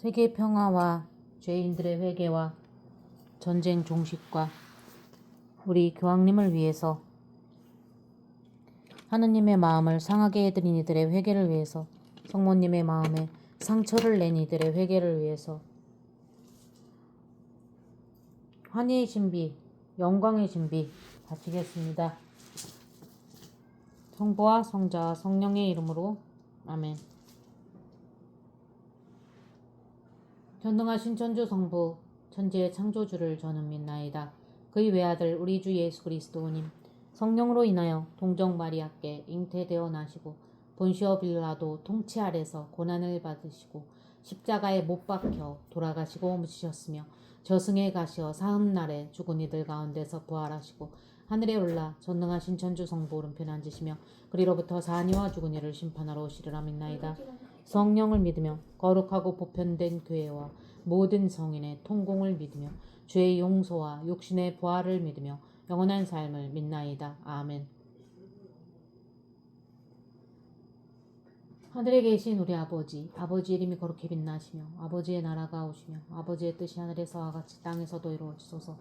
세계 평화와 죄인들의 회개와 전쟁 종식과 우리 교황님을 위해서 하느님의 마음을 상하게 해드린 이들의 회개를 위해서 성모님의 마음에 상처를 낸 이들의 회개를 위해서 환희의 신비, 영광의 신비 바치겠습니다. 성부와 성자와 성령의 이름으로 아멘. 전능하신 천주 성부 천지의 창조주를 저는 믿나이다. 그의 외아들 우리 주 예수 그리스도님 성령으로 인하여 동정 마리아께 잉태되어 나시고 본시어 빌라도 통치 아래서 고난을 받으시고 십자가에 못 박혀 돌아가시고 묻히셨으며 저승에 가시어 사흘날에 죽은 이들 가운데서 부활하시고 하늘에 올라 전능하신 천주 성부 오른편 앉으시며 그리로부터 사니와 죽은 이를 심판하러 오시리라 믿나이다. 성령을 믿으며 거룩하고 보편된 교회와 모든 성인의 통공을 믿으며 죄의 용서와 육신의 부활을 믿으며 영원한 삶을 믿나이다. 아멘. 하늘에 계신 우리 아버지, 아버지 이름이 거룩히 빛나시며 아버지의 나라가 오시며 아버지의 뜻이 하늘에서와 같이 땅에서도 이루어지소서.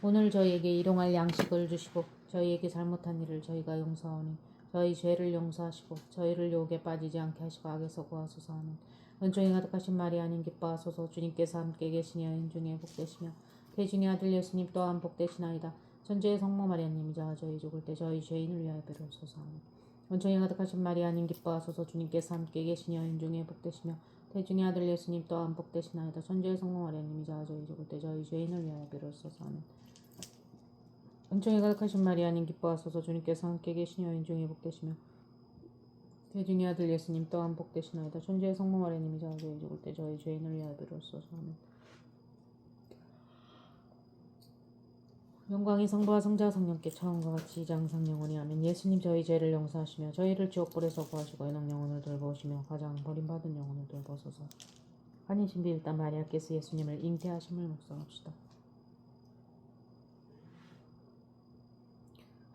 오늘 저희에게 일용할 양식을 주시고 저희에게 잘못한 일을 저희가 용서하오니 저희 죄를 용서하시고 저희를 유혹에 빠지지 않게 하시고 악에서 구하소서 하는 은총이 가득하신 마리아님 기뻐하소서 주님께서 함께 계시니 여인 중에 복되시며 대중의 아들 예수님 또한 복되시나이다. 천주의 성모 마리아님 이자 저희 죽을 때 저희 죄인을 위하여 베로소서 하는 은총이 가득하신 마리아님 기뻐하소서 주님께서 함께 계시니 여인 중에 복되시며 대중의 아들 예수님 또한 복되시나이다. 천주의 성모 마리아님 이자 저희 죽을 때 저희 죄인을 위하여 베로소서 하는 은총이 가득하신 마리아님 기뻐하소서 주님께서 함께 계시니 여인 중에 복되시며 대중의 아들 예수님 또한 복되시나이다. 천주의 성모 마리아님이자 저희 죽을 때 저희 죄인을 위하여 비로소서 아멘 영광이 성부와 성자와 성령께 처음과 같이 항상 영원히 아멘. 예수님 저희 죄를 용서하시며 저희를 지옥불에서 구하시고 연옥 영혼을 돌보시며 가장 버림받은 영혼을 돌보소서. 한이 신비 일단 마리아께서 예수님을 잉태하심을 묵상합시다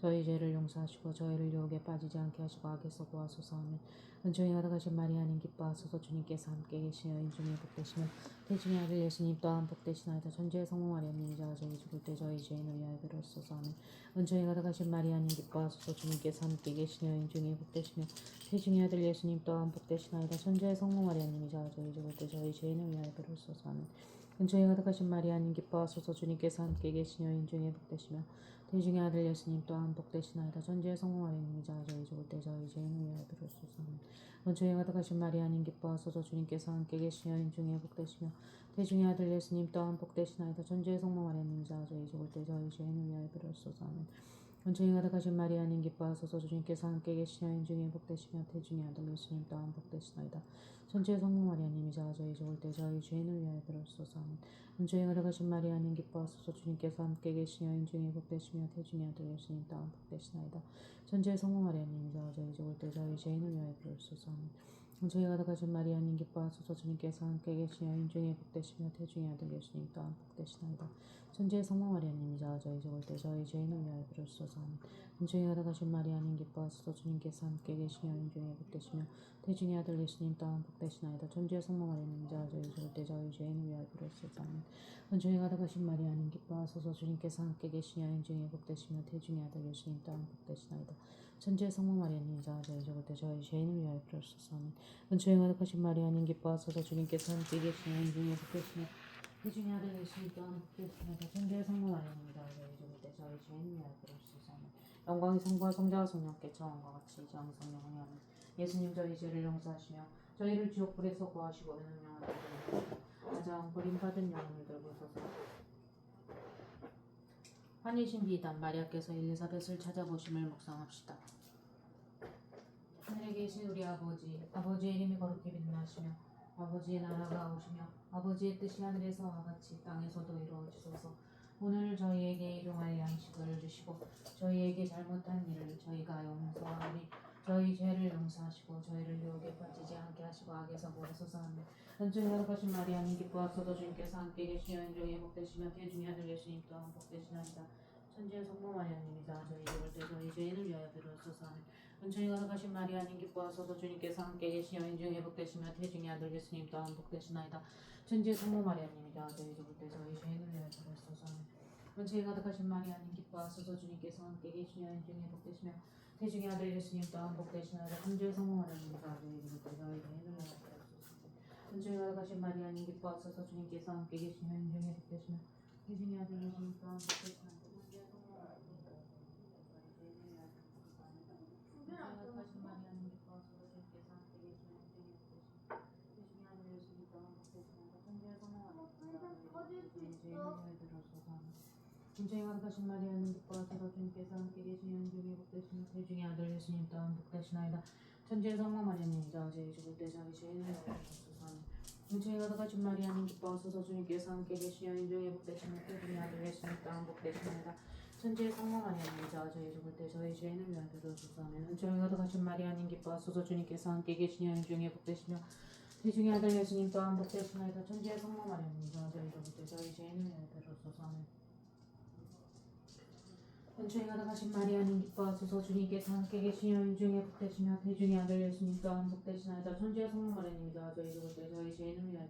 저희 죄를 용서하시고 저희를 유혹에 빠지지 않게 하시고 악에서 구하소서 하면 은총이 가득하신 마리아님 기뻐하소서 주님께서 함께 계시며 여인 중에 복되시며 대중의 아들 예수님 또한 복되시나이다 전주의 성모 마리아님이자 저희 죽을 때 저희 죄인을 위하여 비로소서 하면 은총이 가득하신 마리아님 기뻐하소서 주님께서 함께 계시며 여인 중에 복되시며 대중의 아들 예수님 또한 복되시나이다 천주의 성모 마리아님이자 저희 죽을 때 저희 죄인을 위하여 비로소서 하면 은총이 가득하신 마리아님 기뻐하소서 주님께서 함께 계시며 여인 중에 복되시며 대중의 아들 예수님 또한 복되시나이다. 성모 마리아님이자 저희 죽을 때 저희 죄인을 위하여 하면 은총이 가득하신 마리아님 기뻐하소서. 주님께서 함께 계시며 여인 중에 복되시며 대중의 아들 예수님 또한 복되시나이다. 성모 마리아님이자 저희 죽을 때 저희 죄인을 위하여 비로소서 하면 은총이 가득하신 마리아님 기뻐하소서 주님께서 함께 계시며 인 중에 복되시며 대중의 아들 예수님 또한 복되시나이다. 천주의 성모 마리아님이자 저희 죽을 때 저희 죄인을 위하여 비로소서 아멘. 은총이 가득하신 마리아님 기뻐하소서 주님께서 함께 계시며 인 중에 복되시며 대중의 아들 예수님 또한 복되시나이다. 천주의 성모 마리아님이자 저희 죽을 때 저희 죄인을 위하여 비로소서 아멘. 은총이 가득하신 마리아님 기뻐하소서 주님께서 함께 계시며 인 중에 복되시며 대중의 아들 예수님 또한 복되시나이다. 천주의 성모 마리아님이 자 저희 죽을 때 저희 죄인을 위하여 비로소서 아멘. 은총이 가득하신 마리아님 기뻐하소서 주님께서 함께 계시며 인 중에 복되시며 대중의 아들 예수님 또한 복되시나이다. 천주의 성모 마리아님이 자 저희 죽을 때 저희 죄인을 위하여 비로소서 아멘. 은총이 가득하신 마리아님 기뻐하소서 주님께서 함께 계시며 인 중에 복되시며 대중의 아들 예수님 또한 복되시나이다. 천주의 성모 마리아님 이자 저희 죽을 때 저희 죄인을 위하여 아멘. 은총이 가득하신 마리아님 기뻐하소서 주님께서 함께 계시며 인 중에 복되시며 대중의 아들 예수님 또한 복되시나이다. 천주의 성모 마리아님 이자 저희 죽을 때 저희 죄인을 위하여 아멘. 영광이 성부와 성자와 성령께 처음과 같이 항상 영원히 아멘. 예수님 저희 죄를 용서하시며 저희를 지옥불에서 구하시고 은은 영원을 돌보시고 가장 버림받은 영혼을 돌보소서. 환희신 비단 마리아께서 엘리사벳을 찾아보심을 묵상합시다. 하늘에 계신 우리 아버지, 아버지의 이름이 거룩히 빛나시며 아버지의 나라가 오시며 아버지의 뜻이 하늘에서와 같이 땅에서도 이루어지소서. 오늘 저희에게 일용할 양식을 주시고 저희에게 잘못한 일을 저희가 용서하오니 저희 죄를 용서하시고 저희를 유혹에 빠지지 않게 하시고 악에서 구하소서 아멘 은총이 가득하신 마리아님 기뻐하소서 주님께서 함께 계시며 인중에 복되시며 태중의 아들 예수님 또한 복되시나이다. 천지의 성모 마리아님이다 저희 죽을 때 저희 죄인을 위하여 비로소서 아멘 은총이 가득하신 마리아님 기뻐하소서 주님께서 함께 계시며 인중에 복되시며 태중의 아들 예수님 또한 복되시나이다. 천지의 성모 마리아님이다 저희 죽을 때 저희 죄인을 위하여 비로소서 아멘 은총이 가득하신 마리아님 기뻐하소서 주님께서 함께 계시며 인중에 복되시며 태중의 아들 예수님 또한 복되시나이다 죽을 때 저희 죄인을 위하여 비로소서 은총이 가득하신 마리아님 기뻐하소서 주님께서 함께 계시며 인중에 복되시며 태중의 아들 예수님 또한 복되시나이다 천지의 성모 마리아님이다 저희 죄인을 위하여 비로소서 아멘 하신 마리아님 기뻐하소서 주님께서 함께 계시며 인중에 복되시며 태중의 아들 예수님 또한 복되시나이다 천지의 성모 마리아님이다 저희 죄인을 위하여 비로소서 아멘 인중에 가득하신 마리아님 기뻐하소서 주님께서 함께 계시며 인중에 복되시며 태중의 아들 예수님 또한 복되시나이다. 천지의 성모 마리아님이다 저희 죽을 때 저희 죄인을 위하여 비로소서. 아멘 인중에 가득하신 마리아님 기뻐하소서. 주님께서 함께 계시며 인중에 복되시며 태중의 아들 예수님 또한 복되시나이다. 천지의 성모 마리아님이자 저희 죽을 때 저희 죄인을 위하여 비로소서. 아멘 은총이 가득하신 마리아님 기뻐하소서. 주님께서 함께 계시며 인중에 복되시며 태중의 아들 예수님 또한 복되시나이다. 천지의 성모 마리아님이자 저희 죽을 때 저희 죄인을 위하여 비로소서. 아멘 은총이 가득하신 마리아님 기뻐하소서. 주님께서 함께 계시며 인중에 복되시며 태중의 아들 예수님 또한 복되시나이다 천지의 성모 마리아님이자 저희 죽을 때 저희 죄인을 위하여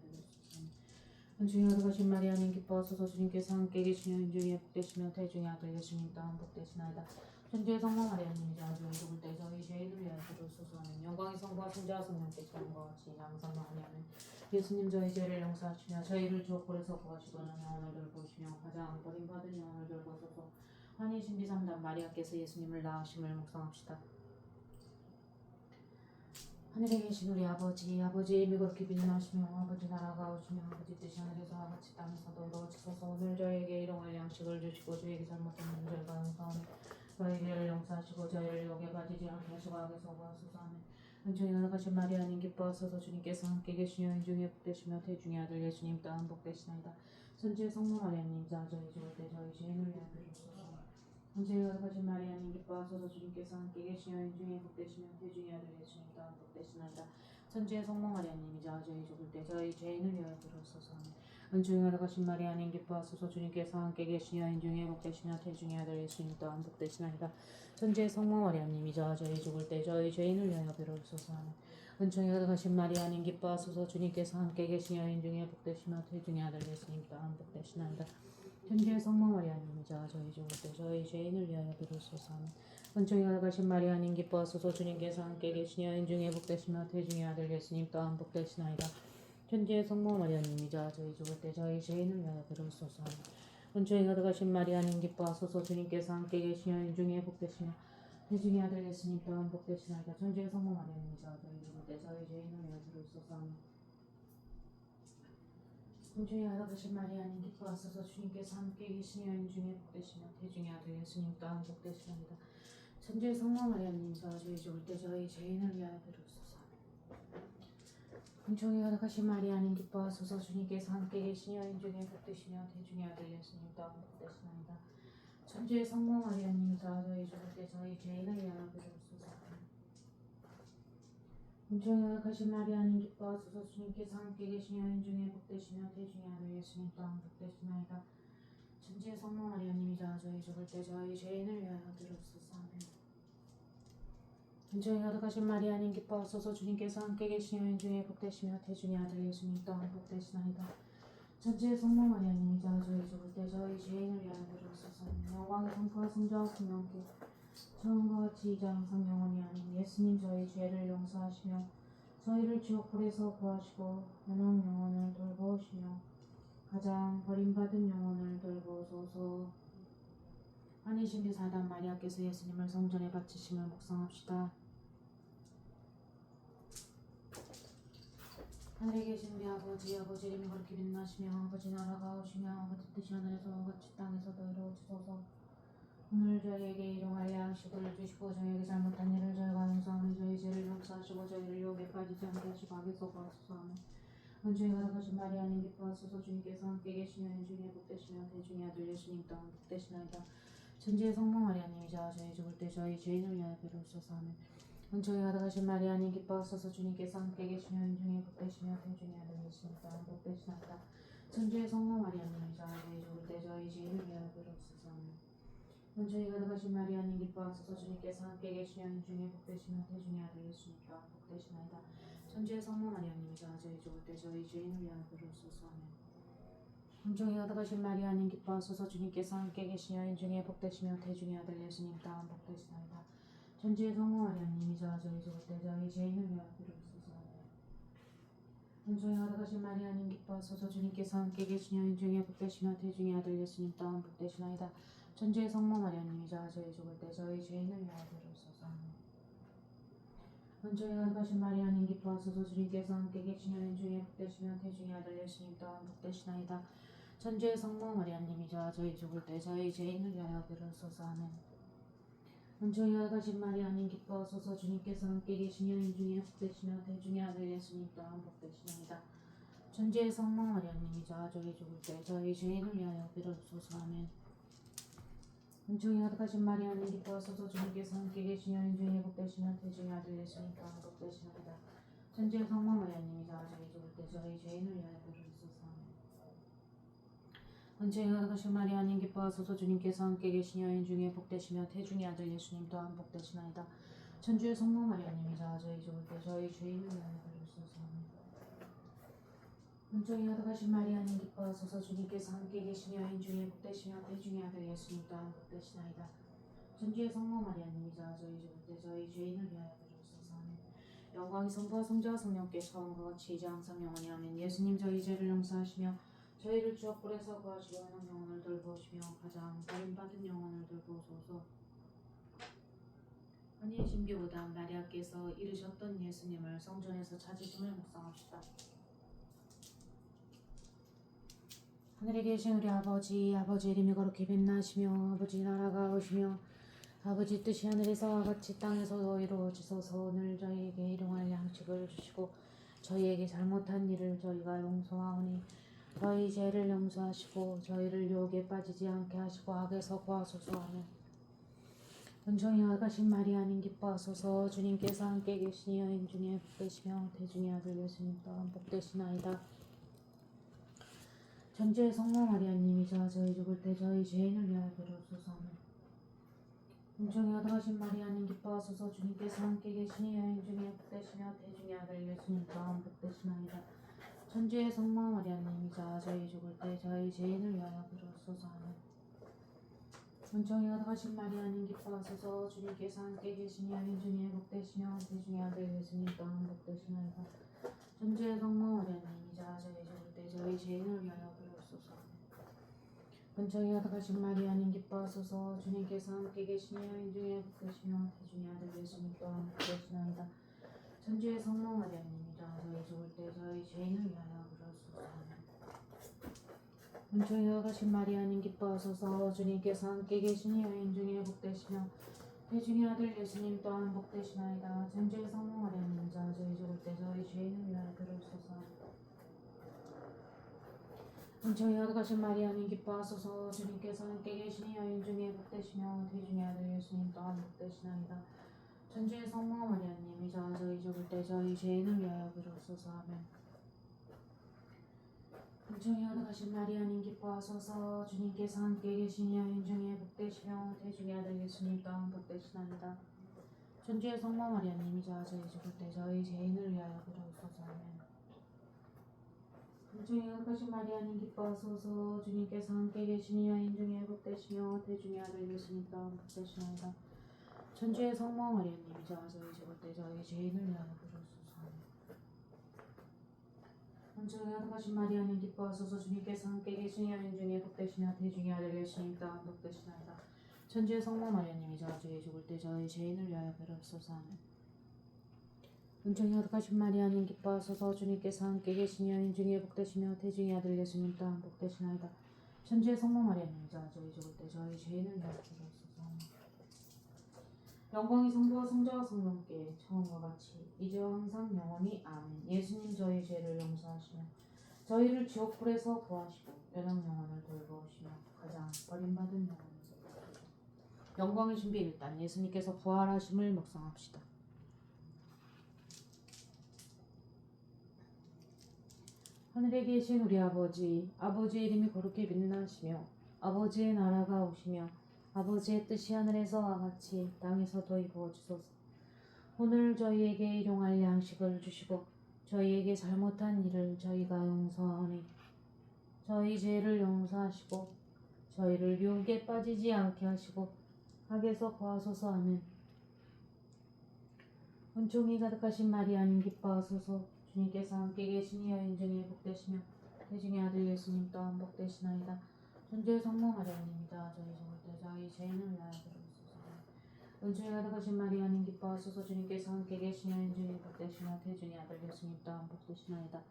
은총이 가득하신 마리아님 기뻐하소서. 주님께서 함께 계시며 인중에 복되시며 태중의 아들 예수님 또한 복되시나이다 천지의 성모 마리아님이자 저희 죽을 때 저희 죄인을 위하여 아멘 영광의 성부와 성자와 성령께서 과 같이 항상 마리아멘 예수님 저희 죄를 용서하시며 저희를 주옥불에서 구하시고는 영혼을 돌보시며 가장 버림받은 영혼을 돌보소서 환희 신비 삼단 마리아께서 예수님을 낳으심을 묵상합시다. 하늘에 계신 우리 아버지, 아버지의 이름이 그렇게 빛나시며 아버지 나라가 오시며 아버지 뜻이 하늘에서와 같이 땅에서도 이루어지소서. 오늘 저에게 일용할 양식을 주시고 저에게 잘못한 문제가 용서하며 저희를 용서하시고 저희를 유혹에 빠지지 않게 하시고 악에서 구하소서 아멘 은총이 가득하신 마리아님 기뻐하소서 주님께서 함께 계시며 인중에 복되시며 태중의 아들 예수님 또한 복되시나이다. 천지의 성모 마리아님 자 저희 죽을 때 저희 죄인을 위하여 비로소서 은총이 가득하신 마리아님 기뻐하소서 주님께서 함께 계시며 인중에 복되시며 태중의 아들 예수님 또한 복되시나이다. 천지의 성모 마리아님이자 저희 죽을 때 저희 죄인을 위하여 비로소서. 아멘 은총이 가득하신 마리아님 기뻐하소서 주님께서 함께 계시며 인중에 복되시며 태중의 아들 예수님 또한 복되시나이다. 천지의 성모 마리아님이자 저희 죽을 때 저희 죄인을 위하여 아멘 은총이 가득하신 마리아님 기뻐하소서 주님께서 함께 계시며 인중에 복되시며 태중의 아들 예수님 또한 복되시나이다 천지의 성모 마리아님이자 저희 때 저희 죄인을 위하여 비로소서 아멘 은총이 가득하신 마리아님 기뻐하소서. 주님께서 함께 계시며 인중에 복되시며 태중의 아들 예수님 또한 복되시나이다. 천지의 성모 마리아님이자 저희 죽을 때 저희 죄인을 위하여 비로소서 아멘 은총이 가득하신 마리아님 기뻐하소서. 주님께서 함께 계시며 인중에 복되시며 태중의 아들 예수님 또한 복되시나이다. 천지의 성모 마리아님이자 저희 죽을 때 저희 죄인을 위하여 비로소서 아멘 은총이 가득하신 마리아님 기뻐하소서 주님께서 함께 계시며 인중에 복되시며 태중의 아들 예수님 또한 복되시나이다. 천지의 성모 마리아님이자 저희 죽을 때 저희 죄인을 위하여 아멘 은총이 가득하신 마리아님 기뻐하소서. 주님께서 함께 계시며 인중에 복되시며 태중의 아들 예수님 또한 복되시나이다. 천주의 성모 마리아님이자 저희 죽을 때 저희 죄인을 위하여 비로소서 아멘 은총이 가득하신 마리아님 기뻐하소서. 주님께서 함께 계시며 인중에 복되시며 태중의 아들 예수님 또한 복되시나이다. 천지의 성모 마리아님이 자 저희 죽을 때 저희 죄인을 위하여 비로소서. 아멘. 은총이 가득하신 마리아님 기뻐하소서. 주님께서 함께 계시며 인중에 복되시며 태중의 아들 예수님 또한 복되시나이다. 천지의 성모 마리아님이 자 저희 죽을 때 저희 죄인을 위하여 비로소서. 영광의 성부와 성자와 성령께 처음과 같이 이제 항상 영원히 아멘 예수님 저희 죄를 용서하시며 저희를 지옥불에서 구하시고 연한 영혼을 돌보시며 가장 버림받은 영혼을 돌보소서 환희신비 사단 마리아께서 예수님을 성전에 바치심을 묵상합시다. 하늘에 계신 우리 아버지 아버지 이름이 그렇게 빛나시며 아버지 나라가 오시며 아버지 뜻이 하늘에서와 같이 땅에서도 이루어지소서 오늘 저희에게 일용할 양식을 주시고 저희에게 잘못한 일을 저희가 용서하는 저희 죄를 용서하시고 저희를 유혹에 빠지지 않게 하시고 악에서 구하소서. 은중에 가득하신 마리아님 기뻐하소서. 주님께서 함께 계시며 인중에 복되시며 대중의 아들 예수님 또한 복되시나이다. 천지의 성모 마리아님이자 저희 죽을 때 저희 죄인을 위하여 비로소서. 하며 은총이 가득하신 마리아님 기뻐하소서. 주님께서 함께 계시며 인중에 복되시며 태중에 아들 예수님과 복되시나이다. 천주의 성모 마리아님이자 저희 죽을 때 저희 죄인을 위하여 비로소서 은총이 가득하신 마리아님 기뻐하소서 주님께서 함께 계시며 인중에 복되시며 태중에 아들 예수님과 복되시나이다. 천주의 성모 마리아님이자 저희 죽을 때 저희 죄인을 위하여 비로소서. 은총이 가득하신 마리아님 기뻐하소서 주님께서 함께 계시며 인중에 복되시며 태중에 아들 예수님 또한 복되시나이다. 천지의 성모 마리아님이자 저희 죽을 때 저희 죄인을 위하여 비로소서. 은총이 가득하신 마리아님 기뻐하소서 주님께서 함께 계시며 인중에 복되시며 태중에 아들 예수님 또한 복되시나이다 천지의 성모 마리아님이자 저희 죽을 때 저희 죄인을 위하여 비로소서. 은총이 가득하신 마리아님 기뻐하소서. 주님께서 함께 계시며 인중에 복되시며 태중에 아들 예수님 또한 복되시나이다. 천주의 성모 마리아님이자 저희 죽을 때 저희 죄인을 위하여 비로소서. 아멘. 은총이 가득하신 마리아님 기뻐하소서. 주님께서 함께 계시며 인중에 복되시며 대중의 아들 예수님 또한 복되시나이다. 천주의 성모 마리아님이자 저희 죽을 때 저희 죄인을 위하여 비로소서. 아멘 은총이 가득하신 마리아님 기뻐하소서 주님께서 함께 계시며 인중에 복되시며 대중의 아들 예수님 또한 복되시나이다. 천주의 성모 마리아님이자 저희 죽을 때 저희 죄인을 위하여 아멘. 은총이 가득하신 마리아님 기뻐하소서 주님께서 함께 계시며 인중에 복되시며 태중의 아들 예수님 또한 복되시나이다. 천주의 성모 마리아님이자 저희 죽을 때 저희 죄인을 위하여 비로소서 아멘 은총이 가득하신 마리아님 기뻐하소서. 주님께서 함께 계시며 인중에 복되시며 태중의 아들 예수님 또한 복되시나이다. 천주의 성모 마리아님이자 저희 죽을 때 저희 죄인을 위하여 아멘. 영광이 성부와 성자와 성령께 처음과 같이 이제 항상 영원히 아멘. 예수님 저희 죄를 용서하시며 저희를 주역불에서 구하시려 하는 영혼을 돌보시며 가장 버림받은 영혼을 돌보소서. 환희의 신비보다 마리아께서 이르셨던 예수님을 성전에서 찾으심을 묵상합시다. 하늘에 계신 우리 아버지 아버지 이름이 거룩히 빛나시며 아버지 나라가 오시며 아버지 뜻이 하늘에서와 같이 땅에서도 이루어지소서. 오늘 저희에게 일용할 양식을 주시고 저희에게 잘못한 일을 저희가 용서하오니 저희 죄를 용서하시고 저희를 유혹에 빠지지 않게 하시고 악에서 구하소서 아멘 은총이 아가신 마리아님 기뻐하소서. 주님께서 함께 계시니 여인 중에 복되시며 대중의 아들 예수님 또한 복되시나이다 전주의 성모 마리아님이 자 저희 죽을 때 저희 죄인을 위하여 아멘 은총이 아가신 마리아님 기뻐하소서. 주님께서 함께 계시니 여인 중에 복되시며 대중의 아들 예수님 또한 복되시나이다. 천주의 성모 마리아님이자 저희 죽을 때 저희 죄인을 위하여 아멘 은총이 가득하신 마리아님 기뻐하소서. 주님께서 함께 계시니 여인 중에 복되시며 대중의 아들 예수님 또한 복되시나이다. 천주의 성모 마리아님이 자 저희 죽을 때 저희 죄인을 위하여 은총이 가득하신 마리아님 기뻐하소서. 주님께서 함께 계시니 여인 중에 복되시며 대중의 아들 예수님 또한 복되시나이다. 천주의 성모 마리아님이자 저희 죽을 때 저희 죄인을 위하여 그러소서. 은총이 가신 마리아님 기뻐하소서. 주님께서 함께 계시니 여인 중에 복되시며 대중의 아들 예수님 또한 복되시나이다. 천주의 성모 마리아님이자 저희 죽을 때 저희 죄인을 위하여 그러소서 아멘. 은총이 가신 마리아님 기뻐하소서 주님께서 함께 계시니 여인 중에 복되시며 대중의 아들 예수님 또한 복되시나이다 천주의 성모 마리아님이자 저희 죽을 때 저희 죄인을 위하여 비로소서 아멘. 은총이 가득하신 마리아님 기뻐하소서 주님께서 함께 계시니 여인 중에 복되시며 대중의 아들 예수님 또한 복되시나이다. 천주의 성모 마리아님이자 저희 죽을 때 저희 죄인을 위하여 비로소서 아멘. 은총이 가득하신 마리아님 기뻐하소서 주님께서 함께 계시니 여인 중에 복되시며 대중의 아들 또한 복되시나이다. 천주의 성모 마리아님이자 저희 죽을 때 저희 죄인을 위하여 아멘. 은총이 가득하신 마리아님 기뻐하소서 주님께서 함께 계시니 여인 중에 복되시며 대중의 아들 또한 복되시나이다. 천주의 성모 마리아님이자 저희 죽을 때 저희 죄인을 위하여 비로소서 아멘. 은총이 가득하신 마리아님 기뻐하소서 주님께서 함께 계시니 여인 중에 복되시며 대중의 아들 예수님 또한 복되시나이다. 천주의 성모 마리아님이자 저희 죽을 때 저희 죄인을 위하여 아멘. 영광이 성부와 성자와 성령께 처음과 같이 이제와 항상 영원히 아멘. 예수님 저희 죄를 용서하시며 저희를 지옥 불에서 구하시고 연합 영혼을 돌보시며 가장 버림받은 돌보시고. 영광의 준비 일단 예수님께서 부활하심을 묵상합시다. 하늘에 계신 우리 아버지, 아버지의 이름이 거룩히 빛나시며 아버지의 나라가 오시며 아버지의 뜻이 하늘에서와 같이 땅에서도 이루어지소서. 오늘 저희에게 일용할 양식을 주시고 저희에게 잘못한 일을 저희가 용서하오니 저희 죄를 용서하시고 저희를 유혹에 빠지지 않게 하시고 악에서 구하소서. 하면 은총이 가득하신 마리아님 기뻐하소서 주님께서 함께 계시니 여인 중에 복되시며 대중의 아들 예수님 또한 복되시나이다. 천주의 성모 마리아님이다. 저희 죽을 때 저희 죄인을 위하여 부르소서. 은총이 가득하신 마리아님 기뻐하소서. 주님께서 함께 계시니 여인 중에 복되시며 대중의 아들 예수님 또한 복되시나이다.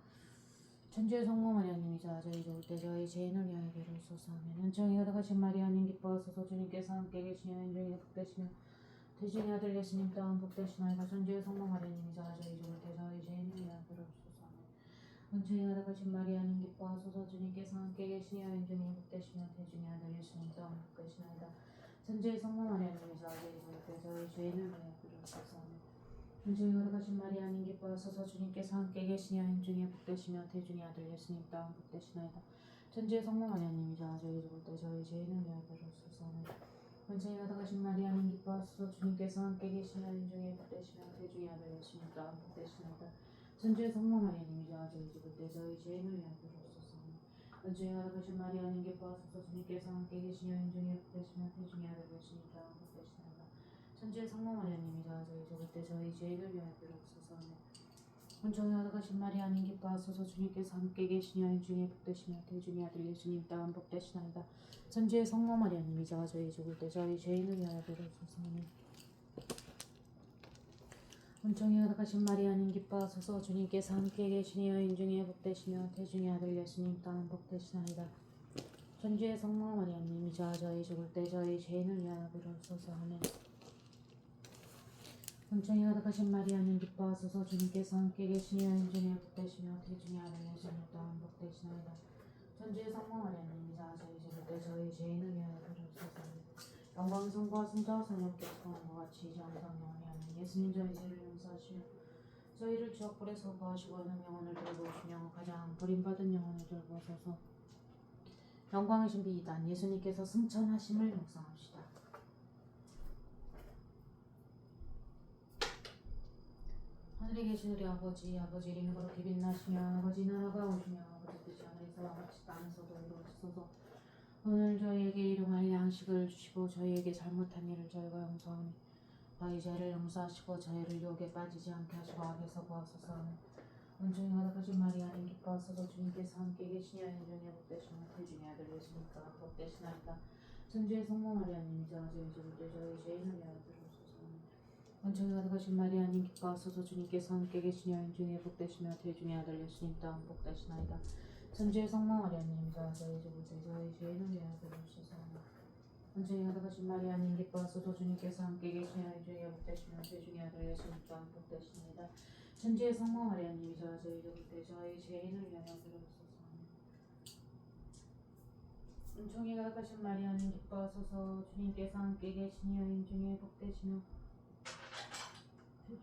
천주의 성모 마리아님이자 저희 죽을 때 저희 죄인을 위하여 비로소서. 하면 은총이 가득하신 마리아님 기뻐하소서. 주님께서 함께 계시니 여인 중에 복되시며 대중의 아들 예수님 또한 복되시나이다 천주의 성모 저희 죽을 때 저희 죄인을 위하여 비로소서 하면 은총이 가득하신 마리아님 기뻐하소서. 주님께서 함께 계시니 여인 중에 복되시며 대중의 아들 예수님 또한 복되시나이다. 천주의 성모 저희 죽을 때 저희 죄인을 위하여 비로소서. 하면 은총이 가득하신 마리아님 기뻐하소서. 주님께서 함께 계시니 여인 중에 복되시며 대중의 아들 예수님 또한 복되시나이다. 천주의 성모 마리아님이자 저희 죽을 때 저희 죄인을 위하여 비로소서 은총이 가득하신 마리아님 기뻐하소서 주님께서 함께 계시니 여인 중에 복되시며 대중의 또한 복되시나이다 천주의 성모 마리아님이자 저희 죽을 때 저희 죄인을 위하여 하면 은총이 가득하신 마리아님 기뻐하소서 주님께서 함께 계시니 여인 중에 복되시며 대중의 또한 복되시나이다 천주의 성모 마리아님이자 저희 죽을 때 저희 죄인을 위하여 비로소서 하며 은총이 가득하신 마리아님 기뻐하소서 주님께서 함께 계시니 여인 중에 복되시며 대중의 아들 예수님 또한 복되시나이다. 천주의 성모 마리아님이자 저희 죽을 때 저희 죄인을 위하여 비로소서 하며 은총이 가득하신 마리아님 기뻐하소서 주님께서 함께 계시니 여인 중에 복되시며 대중의 아들 예수님 또한 복되시나이다. 천주의 성모 마리아님이자 저희 죽을 때 저희 죄인을 위하여 비로소서 하며 은총이 가 득하신 마리아님 기뻐하소서. 주님께서 함께 계시니 여인 중에 복되시며 대중의 아들 예수님 또한 복되시나이다. 천주의 성모 마리아님이자 저희 죽을 때 저희 죄인을 위하여 비로소서. 하며 영광 성부와 성자와 성령 께서 와 같이 이제 항상 영원히 아멘 예수님 저희 죄를 용서하시며 저희를 지옥불에서 구하시고 하는 영혼을 돌보시며 가장 버림받은 영혼을 돌보소서. 영광이신 비단 예수님께서 승천하심을 묵상합시다 하늘에 계신 우리 아버지 아버지 이름이 그렇게 빛나시며 아버지 나라가 오시며 아버지 뜻이 하늘에서와 같이 땅에서도 이루어지소서. 오늘 저희에게 일용할 양식을 주시고 저희에게 잘못한 일을 저희가 용서하니 저희 죄를 용서하시고 저희를 유혹에 빠지지 않게 하시고 악에서 구하소서. 은총이 가득하신 마리아님 기뻐하소서. 주님께서 함께 계시니 여인 중에 복되시며 태중의 아들 예수님과 복되시나이다. 천주의 성모 마리아님이자 저희 죽을 때 저희 죄인을 위하여 은총이 가득하신 마리아님 기뻐하소서 주님께서 함께 계시니 여인 중에 복되시며 태중의 아들 예수님 또한 복되시나이다. 천주의 성모 마리아님이자 저희 죽을 때 저희 위하여 비로소서. 하며 은총이 가득하신 마리아님 기뻐하소서 주님께서 함께 계시니 여인 중에 복되시며 태중의 아들 예수님 또한 복되시나이다. 천주의 성모 마리아님이자 저희 죽을 때 저희 죄인을 위하여 하며 은총이 가득하신 마리아님 기뻐하소서 주님께서 함께 계시니 여인 중에 복되시며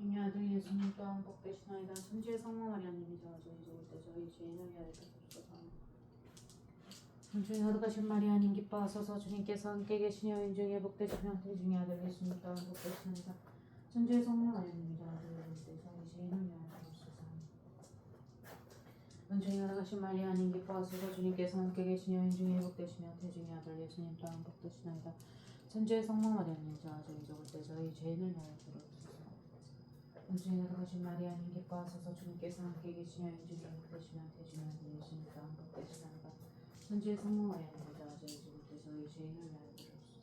태중의 아들 예수님 또한 복되시나이다. 천주의 성모 마리아님이자 저희 죽을 때 저희 죄인을 위하여 하며 은총이 가득하신 마리아님 기뻐하소서. 주님께서 함께 계시니 여인 중에 복되시며 태중의 아들 예수님 또한 복되시나이다. 천주의 성모 마리아님이자 저희 죽을 때 저희 죄인을 위하여 하며 은총이 가득하신 마리아님 기뻐하소서. 주님께서 함께 계시니 여인 중에 복되시며 태중의 아들 예수님 또한 복되시나이다. 천주의 성모 마리아님이자 저희 죽을 때 저희 죄인을 위하여 비로소서 은총이 가득하신 마리아님 기뻐하소서 주님께서 함께 계시니 여인 중에 복되시며 아들 예수님 또한 복되시나이다 천주의 성모 저희 죽을 때 저희 죄인을 위하여 비로소서.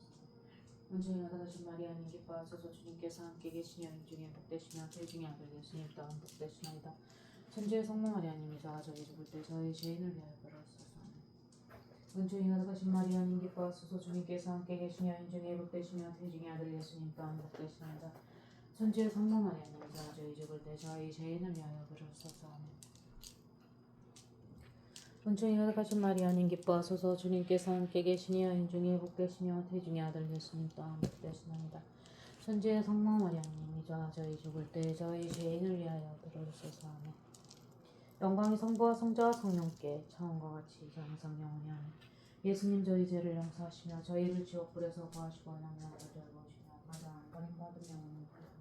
은총이 가득하신 마리아님 기뻐하소서 주님께서 함께 계시니 여인 중에 복되시며 태중의 아들 예수님 또한 복되시나이다. 천주의 성모 저희 죽을 때 저희 죄인을 위하여 비로소서. 은총이 가득하신 마리아님 기뻐하소서 주님께서 함께 계시니 여인 중에 복되시며 태중의 아들 예수님 또한 복되시나이다 천주의 성모 마리아님이자 저희 죽을 때 저희 죄인을 위하여 아멘 은총이 가득하신 마리아님 기뻐하소서 주님께서 함께 계시니 여인 중에 복 되시며 태중의 아들 예수님 또한 복 되시나이다. 천주의 성모 마리아님 이자 저희 죽을 때 저희 죄인을 위하여 비로소서 아멘 영광이 성부와 성자와 성령께 차원과 같이 항상 영원히 아멘. 예수님 저희 죄를 용서하시며 저희를 지옥불에서 구하시고 하나님을 돌보시며 가장 버림받은 영혼을 구하소서.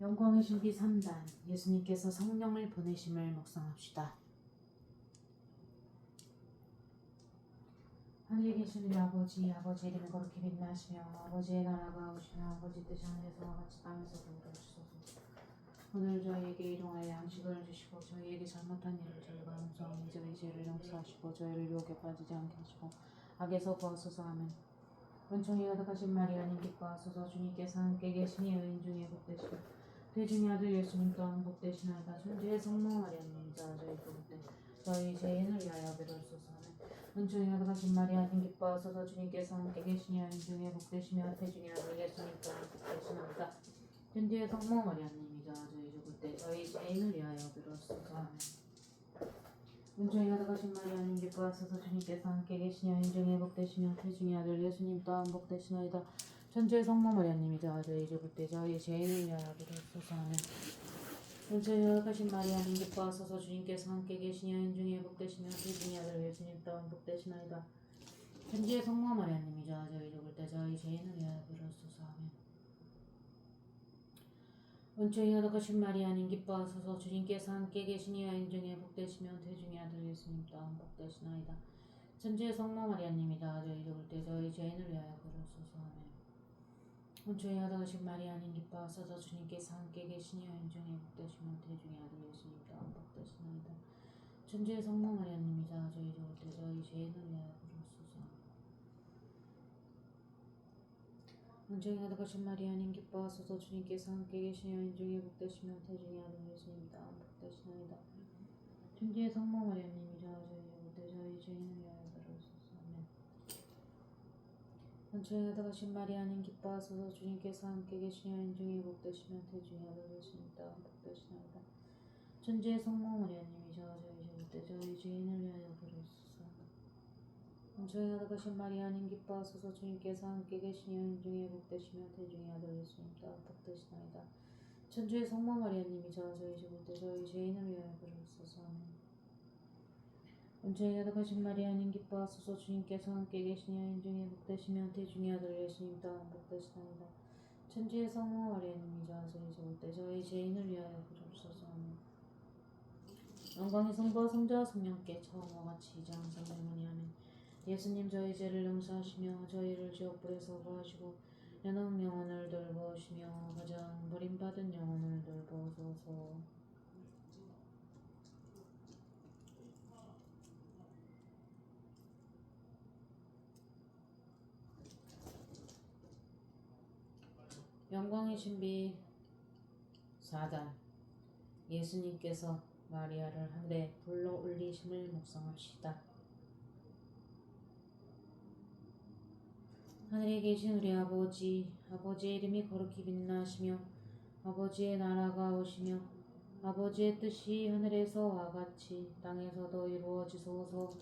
영광의 신비 3단 예수님께서 성령을 보내심을 묵상합시다. 하늘에 계신 우리 아버지 아버지 이름이 거룩히 빛나시며 아버지의 나라가 오시며 아버지 뜻이 하늘에서와 같이 땅에서도 이루어지소서. 오늘 저희에게 일용할 양식을 주시고 저희에게 잘못한 일을 저희가 용서하니 저희 죄를 용서하시고 저희를 유혹에 빠지지 않게 하시고 악에서 구하소서. 하면 은총이 가득하신 마리아님 기뻐하소서. 주님께서 함께 계시니 여인 중에 복되시고 대중의 아들 예수님 또한 복되시나이다. 천주의 성모 마리아님 자 저희 복되 저희 죄인을 위하여 하면 은총이 가득하신 마리아님 기뻐하소서. 주님께서 함께 계시니 여인 중에 복되시며 태중의 아들 예수님 또한 복되시나이다. 천주의 성모 마리아님 이자 저희 죽을 때 저희 죄인을 위하여 비로소서. 하면 은총이 가득하신 마리아님 기뻐하소서. 주님께서 함께 계시니 여인 중에 복되시며 태중의 아들 예수님 또한 복되시나이다 천주의 성모 마리아님이자 저희 죽을 때 저희 죄인을 위하여 비로소서 하면 은총이 가득하신 마리아님 기뻐하소서 주님께서 함께 계시니 여인 중에 복되시며 태중의 아들 예수님 또한 복되시나이다. 천주의 성모 마리아님이자 저희 죽을 때 저희 죄인을 위하여 비로소서 하면 은총이 가득하신 마리아님 기뻐하소서 주님께서 함께 계시니 여인 중에 복되시며 태중의 아들 예수님 또한 복되시나이다. 천주의 성모 마리아님이다 저희 죽을 때 저희 죄인을 위하여 그러소서 하며 은총이 가득하신 마리아님 기뻐하소서 주님께서 함께 계시니 여인 중에 복되시며 태중의 아들 예수님 또한 복되시나이다. 천주의 성모 마리아님이다 저희 죽을 때 저희 죄인을 위하여 그러소서 하며 은총이 가득하신 마리아님 기뻐하소서 주님께서 함께 계시니 여인 중에 복되시며 태중의 아들 예수님 또한 복되시나이다. 천주의 성모 마리아님이자 저희 죽을 때 저희 죄인을 위하여 그러소서 아멘. 은총이 가득하신 마리아님 기뻐하소서 주님께서 함께 계시니 여인 중에 복되시며 태중의 아들 예수님 또한 복되시나이다. 천주의 성모 마리아님이자 저희 죽을 때 저희 죄인을 위하여 그러소서 은총이 가득하신 마리아님 기뻐하소서 주님께서 함께 계시니 여인 중에 복되시며 태중의 아들 예수님 또한 복되시나이다. 천주의 성모 마리아님이자 저희 죽을 때 저희 죄인을 위하여 그러소서 아멘. 은총이 가득하신 마리아님 기뻐하소서 주님께서 함께 계시니 여인 중에 복되시며 태중의 아들 예수님 또한 복되시나이다. 천주의 성모 마리아님 이자 저희 죽을 때 저희 죄인을 위하여 아멘. 영광의 성부와 성자와 성령께 처음과 같이 이제 항상 영원히 아멘. 예수님 저희 죄를 용서하시며 저희를 지옥불에서 구하시고 연합 영혼을 돌보시며 가장 버림받은 영혼을 돌보소서. 영광의 신비 4단 예수님께서 마리아를 하늘에 불러 올리심을 묵상합시다. 하늘에 계신 우리 아버지, 아버지의 이름이 거룩히 빛나시며 아버지의 나라가 오시며 아버지의 뜻이 하늘에서와 같이 땅에서도 이루어지소서.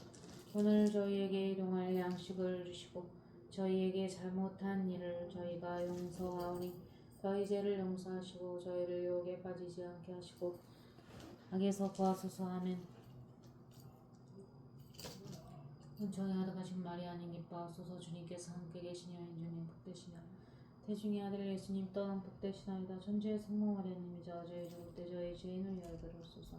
오늘 저희에게 일용할 양식을 주시고 저희에게 잘못한 일을 저희가 용서하오니 저희 죄를 용서하시고 저희를 유혹에 빠지지 않게 하시고 악에서 구하소서. 하면 은총이 가득하신 마리아님 기뻐하소서. 주님께서 함께 계시니 여인 복되시며 태중의 아들 예수님 또한 복되시나이다. 천주의 성모 죽을 때 저희 죄인을 위하여 비로소서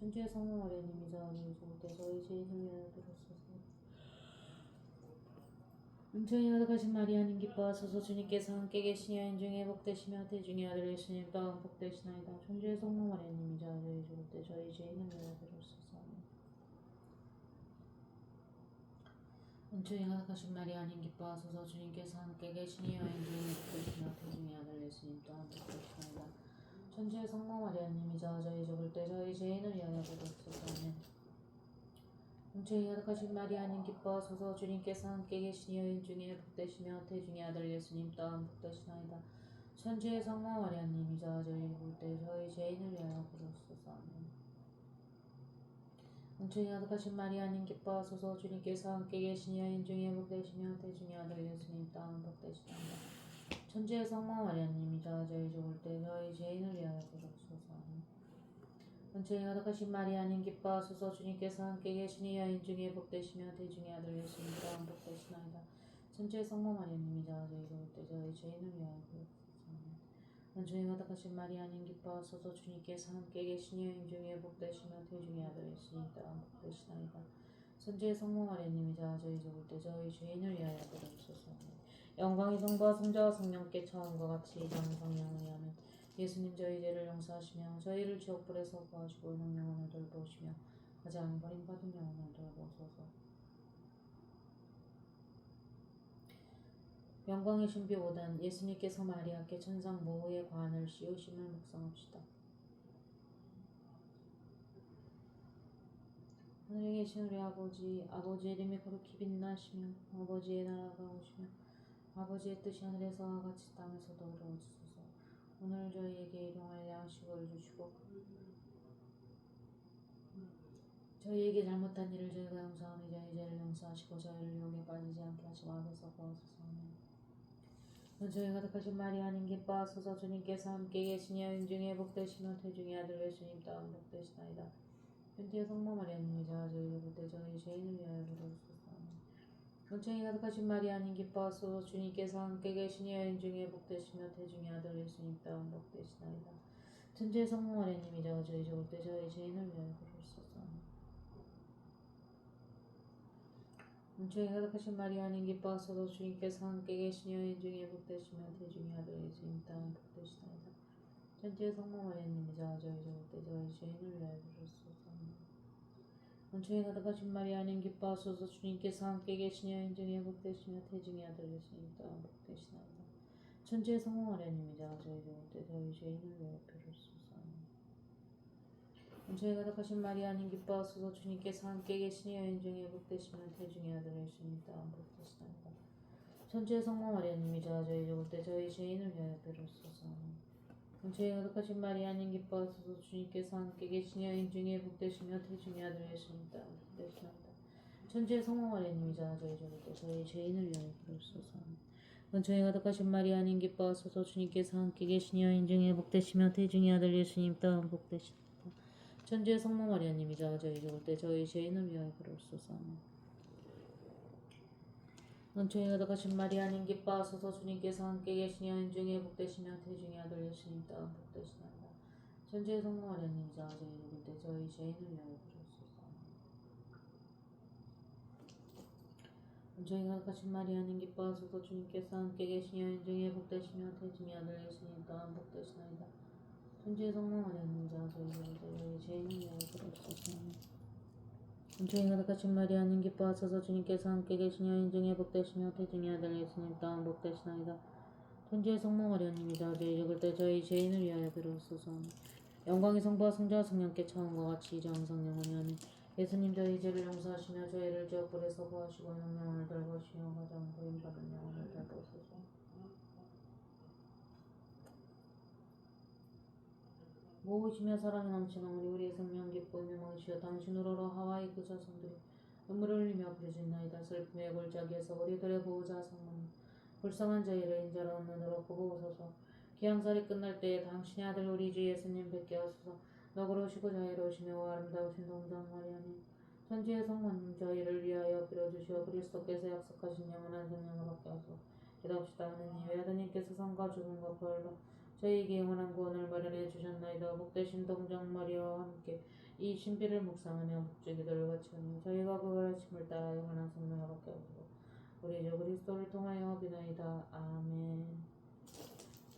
마리아님이자 저희 죽을 때 저희 위하여 비로소서. 은총이 가득하신 마리아님 기뻐하소서. 주님께서 함께 계시니 여인 중에 복되시며 태중의 아들 예수님 또한 복되시나이다. 천주의 성모 마리아님이자 저희 죽을 때 저희 죄인을 비로소서. 은총이 가득하신 마리아님 기뻐하소서. 주님께서 함께 계시니 여인 중에 복되시며 태중의 아들 예수님 또한 복되시나이다 천주의 성모 마리아님이자 저희 죽을 때 저희 죄인을 위하여 아멘 은총이 가득하신 마리아님 기뻐하소서 주님께서 함께 계시니 여인 중에 복되시며 태중의 아들 예수님 또한 복되시나이다. 천주의 성모 마리아님이자 저희 죽을 때 저희 죄인을 위하여 아멘 은총이 가득하신 마리아님 기뻐하소서 주님께서 함께 계시니 여인 중에 복되시며 태중의 아들 예수님 또한 복되시나이다 천주의 성모 마리아님이자 저희 죽을 때 저희 죄인을 위하여 부르소서. 은총이 가득하신 마리아님 기뻐하소서. 주님께서 함께 계시니 여인 중에 복되시며 태중의 아들 예수님 또한 복되시나이다. 천주의 성모 마리아님이자 저희 죽을 때 저희 죄인을 위하여 부르소서. 은총이 가득하신 마리아님 기뻐하소서. 주님께서 함께 계시니 여인 중에 복되시며 태중의 아들 예수님 또한 복되시나이다. 천주의 성모 마리아님이자 저희 죽을 때 저희 죄인을 위하여 부르소서 영광이 성부와 성자와 성령께 처음과 같이 이전 성령을 하면 예수님 저희 죄를 용서하시며 저희를 지옥불에서 구하시고 있는 영혼을 돌보시며 가장 버림받은 영혼을 돌보소서 영광의 신비 5단 예수님께서 마리아께 천상 모호의 관을 씌우심을 묵상합시다. 하늘에 계신 우리 아버지, 아버지의 이름이 거룩히 빛나시며 아버지의 나라가 오시며 아버지의 뜻이 하늘에서와 같이 땅에서도 이루어지소서. 오늘 저희에게 일용할 양식을 주시고 저희에게 잘못한 일을 저희가 용서하니 저희 죄를 용서하시고 저희를 유혹에 빠지지 않게 하시고 악에서 구하소서. 은총이 가득하신 마리아님 기뻐하소서 주님께서 함께 계시니 여인 중에 복되시며 태중의 아들 예수님 또한 복되시나이다. 현재 성모 마리아님이자 저희 죽을 때 저희 죄인을 위하여 부르소서. 은총이 가득하신 마리아님 기뻐하소서 주님께서 함께 계시니 여인 중에 복되시며 태중의 아들 예수님 또한 복되시나이다. 천주의 성모 마리아님이자 저희 죽을 때 저희 죄인을 위하여 부르소서. 은총이 가득하신 마리아님 기뻐하소서 주님께서 함께 계시니 여인 중에 복되시며 태중의 아들 예수님 또한 복되시나이다. 천주의 성모 마리아님이자 저희 죽을 때 저희 죄인을 위하여 부르소서. 은총이 가득하신 마리아님 기뻐하소서 주님께서 함께 계시니 여인 중에 복되시며 태중의 아들 예수님 또한 복되시나이다. 천주의 성모 마리아님이자 저희 죽을 때 저희 죄인을 위하여 부르소서. 은총이 가득하신 마리아님 기뻐하소서 주님께서 함께 계시니 여인 중에 복되시며 태중의 아들 예수님 또한 복되시나이다. 천주의 성모 마리아님이자 저희 죽을 때 저희 죄인을 부르소서. 은총이 가득하신 마리아님 기뻐하소서 주님께서 함께 계시니 여인 중에 복되시며 태중의 아들 예수님 또한 복되시나이다. 천주의 성모 마리아님이자 저희 때 저희 죄인을 위하여 부르소서. 은총이 가득하신 마리아님 기뻐하소서 주님께서 함께 계시니 여인 중에 복되시며 태중의 아들 예수님 또한 복되시나이다. 천주의 성모 마리아님이자 저희 죽을 때 저희 죄인을 위하여 부르소서. 은총이 가득하신 마리아님 기뻐하소서 주님께서 함께 계시니 여인 중에 복되시며 태중의 아들 예수님 또한 복되시나이다. 천주의 성모 마리아님이자 저희 죽을 때 저희 죄인을 위하여 부르소서. 은총이 가득하신 마리아님 기뻐하소서 주님께서 함께 계시니 여인 중에 복되시며 태중의 아들 예수님 또한 복되시나이다. 천주의 성모 마리아님이자 저희 죽을 때 저희 죄인을 위하여 부르소서. 은총이 가득하신 마리아님 기뻐하소서 주님께서 함께 계시니 여인 중에 복되시며 태중의 아들 예수님 또한 복되시나이다. 천주의 성모 마리아님이자 저희 죽을 때 저희 죄인을 위하여 비로소서. 영광의 성부와 성자와 성령께 처음과 같이 이제 항상 영원히 아멘. 예수님 저희 죄를 용서하시며 저희를 지옥불에서 구하시고 영영을 돌보시며 가장 버림받은 영혼을 돌보소서. 모으시며 사랑이 넘치는 우리 우리의 생명 기쁨이 모이시어 당신으로로 하와이 그 자손들이 눈물을 흘리며 부르짖나이다 슬픔의 골짜기에서 우리들의 보호자 성모님 불쌍한 저희를 인자로 얻는으로 구보소서. 기양살이 끝날 때에 당신의 아들 우리 주 예수님 뵙게 하소서. 너그러우시고 자유로우시며 아름다우신 동정 마리아님 천지의 성모님 저희를 위하여 빌어주시어 그리스도께서 약속하신 영원한 생명을 받게 하소서. 기도합시다. 하느님 외아드님께서 성과 죽음과 부활로 저희에게 영원한 구원을 마련해 주셨나이다. 복되신 동정 마리아와 함께 이 신비를 묵상하며 목주기도를 바치며 저희가 그 가르침을 따라 영원한 생명을 받게 하소서. 우리 주 그리스도를 통하여 비나이다. 아멘.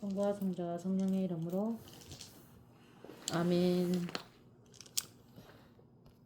성부와 성자와 성령의 이름으로 아멘.